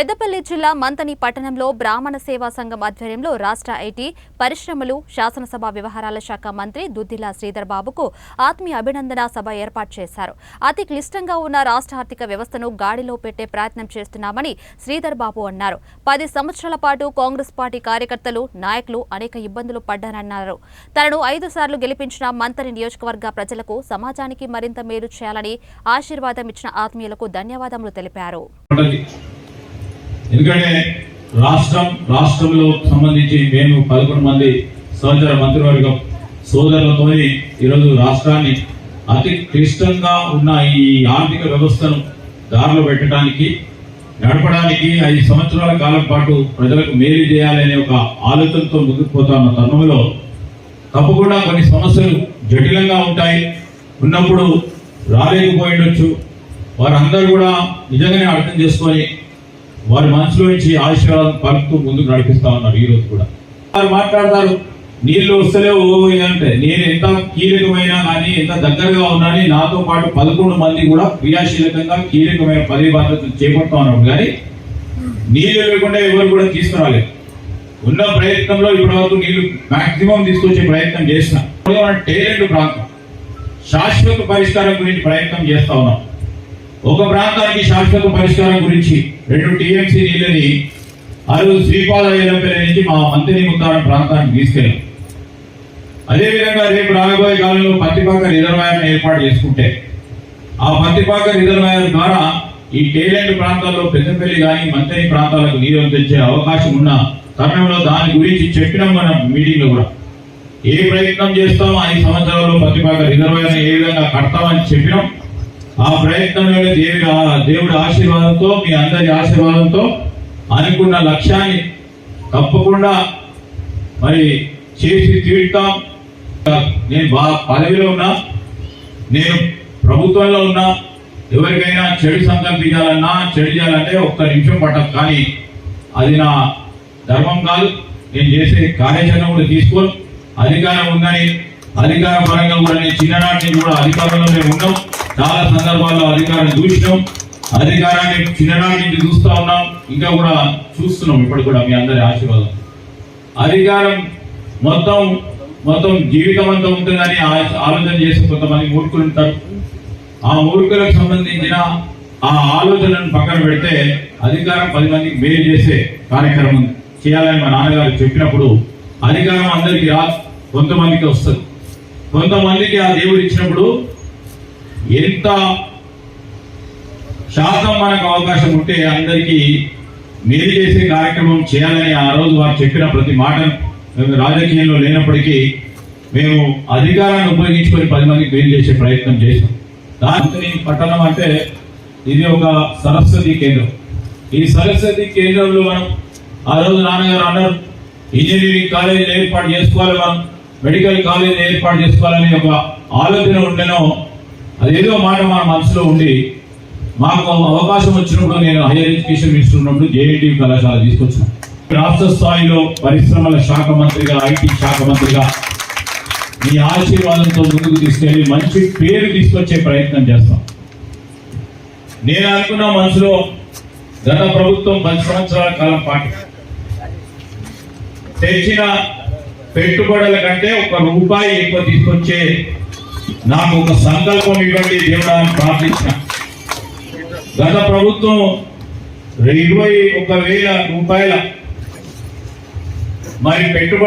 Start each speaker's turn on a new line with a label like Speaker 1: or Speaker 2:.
Speaker 1: పెద్దపల్లి జిల్లా మంతని పట్టణంలో బ్రాహ్మణ సేవా సంఘం ఆధ్వర్యంలో రాష్ట్ర ఐటీ పరిశ్రమలు శాసనసభ వ్యవహారాల శాఖ మంత్రి దుద్దిల శ్రీధర్ బాబుకు ఆత్మీయ అభినందన సభ ఏర్పాటు చేశారు. అతి క్లిష్టంగా ఉన్న రాష్ట్ర ఆర్థిక వ్యవస్థను గాడిలో పెట్టే ప్రయత్నం చేస్తున్నామని శ్రీధర్ బాబు అన్నారు. పది సంవత్సరాల పాటు కాంగ్రెస్ పార్టీ కార్యకర్తలు నాయకులు అనేక ఇబ్బందులు పడ్డారన్నారు. తనను ఐదు సార్లు గెలిపించిన మంతని నియోజకవర్గ ప్రజలకు సమాజానికి మరింత మేలు చేయాలని ఆశీర్వాదం ఇచ్చిన ఆత్మీయులకు ధన్యవాదములు తెలిపారు.
Speaker 2: ఎందుకంటే రాష్ట్రం రాష్ట్రంలో సంబంధించి మేము పదకొండు మంది సహచర మంత్రివర్గం సోదరులతో ఈరోజు రాష్ట్రాన్ని అతి క్లిష్టంగా ఉన్న ఈ ఆర్థిక వ్యవస్థను దారిలో పెట్టడానికి నడపడానికి ఐదు సంవత్సరాల కాలం పాటు ప్రజలకు మేలు చేయాలనే ఒక ఆలోచనతో ముందుకు తరుణంలో తప్పకుండా కొన్ని సమస్యలు జటిలంగా ఉంటాయి. ఉన్నప్పుడు రాలేకపోయిండొచ్చు వారందరూ కూడా నిజంగానే అర్థం చేసుకొని వారి మనసులో నుంచి ఆశీర్వాదం పలుకుతూ ముందుకు నడిపిస్తా ఉన్నారు ఈ రోజు కూడా. వారు మాట్లాడతారు నీళ్ళు వస్తలేవు అంటే నేను ఎంత కీలకమైన కానీ ఎంత దగ్గరగా ఉన్నాని నాతో పాటు పదకొండు మంది కూడా క్రియాశీలకంగా కీలకమైన పదవి బాధ్యతలు చేపడతా ఉన్నాం కానీ నీళ్ళు లేకుండా ఎవరు కూడా తీసుకురాలేదు. ఉన్న ప్రయత్నంలో ఇప్పటి వరకు నీళ్ళు మాక్సిమం తీసుకొచ్చే ప్రయత్నం చేసిన టేలెంట్ ప్రాంతం. శాశ్వత పరిష్కారం గురించి ప్రయత్నం చేస్తా ఉన్నాం. ఒక ప్రాంతానికి శాశ్వత పరిష్కారం గురించి రెండు టీఎంసీ నీళ్ళని అరువు శ్రీపాద నుంచి మా మంత్రి ముత్తారం ప్రాంతానికి తీసుకెళ్ళాం. అదేవిధంగా రేపు రాబోయే కాలంలో పత్తిపాక రిజర్వాయర్ని ఏర్పాటు చేసుకుంటే ఆ పత్తిపాక రిజర్వాయర్ ద్వారా ఈ టేలెంట్ ప్రాంతాల్లో పెద్దపల్లి కానీ మంత్రి ప్రాంతాలకు నీరు తెచ్చే అవకాశం ఉన్న తరుణంలో దాని గురించి చెప్పినాం మన మీటింగ్లో కూడా. ఏ ప్రయత్నం చేస్తామో ఐదు సంవత్సరాల్లో పత్తిపాక రిజర్వాయర్ ఏ విధంగా కడతామని చెప్పినాం. ఆ ప్రయత్నంలో దేవుడి దేవుడి ఆశీర్వాదంతో మీ అందరి ఆశీర్వాదంతో అనుకున్న లక్ష్యాన్ని తప్పకుండా మరి చేసి తీరుతాం. నేను బా పదవిలో ఉన్నా నేను ప్రభుత్వంలో ఉన్నా ఎవరికైనా చెడు సంకల్పించాలన్నా చెడు చేయాలంటే ఒక్క నిమిషం పట్టదు. కానీ అది నా ధర్మం కాదు. నేను చేసే కార్యాచరణ కూడా తీసుకోను. అధికారం ఉందని అధికార పరంగా కూడా నేను చిన్ననాటి నుంచి కూడా అధికారంలో మేము ఉన్నాం. చాలా సందర్భాల్లో అధికారం చూసినాం. అధికారాన్ని చిన్ననాటి నుంచి ఉన్నాం. ఇంకా కూడా చూస్తున్నాం ఇప్పుడు కూడా మీ అందరి ఆశీర్వాదం. అధికారం మొత్తం మొత్తం జీవితం అంతా ఉంటుందని ఆ- ఆలోచన చేసి కొంతమంది మూర్ఖులు ఉంటారు. ఆ మూర్ఖులకు సంబంధించిన ఆ ఆలోచనను పక్కన పెడితే అధికారం పది మందికి మేలు చేసే కార్యక్రమం చేయాలని మా నాన్నగారు చెప్పినప్పుడు అధికారం అందరికీ రా కొంతమందికి వస్తుంది. కొంతమందికి ఆ దేవుడు ఇచ్చినప్పుడు ఎంత శాతం మనకు అవకాశం ఉంటే అందరికీ మేలు చేసే కార్యక్రమం చేయాలని ఆ రోజు వారు చెప్పిన ప్రతి మాట మేము రాజకీయంలో లేనప్పటికీ మేము అధికారాన్ని ఉపయోగించుకొని పది మందికి మేలు చేసే ప్రయత్నం చేసాం దాని పట్టణం అంటే ఇది ఒక సరస్వతి కేంద్రం. ఈ సరస్వతి కేంద్రంలో మనం ఆ రోజు నాన్నగారు అన్నారు ఇంజనీరింగ్ కాలేజీలు ఏర్పాటు చేసుకోవాలి మనం మెడికల్ కాలేజీలు ఏర్పాటు చేసుకోవాలని ఒక ఆలోచన ఉండేనో అదేదో మాట మన మనసులో ఉండి మాకు అవకాశం వచ్చినప్పుడు నేను హైయర్ ఎడ్యుకేషన్ మినిస్టర్ ఉన్నప్పుడు జేఎన్టీ కళాశాల తీసుకొచ్చిన. రాష్ట్ర స్థాయిలో పరిశ్రమల శాఖ మంత్రిగా ఐటీ శాఖ మంత్రిగా మీ ఆశీర్వాదంతో ముందుకు తీసుకెళ్ళి మంచి పేరు తీసుకొచ్చే ప్రయత్నం చేస్తాం. నేను అనుకున్న మనసులో గత ప్రభుత్వం పది సంవత్సరాల కాలం పాటు తెచ్చిన పెట్టుబడుల కంటే ఒక రూపాయి ఎక్కువ తీసుకొచ్చే నాకు ఒక సంకల్పం ఇవ్వండి దేవుడా అని ప్రార్థించిన. గత ప్రభుత్వం ఇరవై ఒక వేల రూపాయల మరి పెట్టుబడి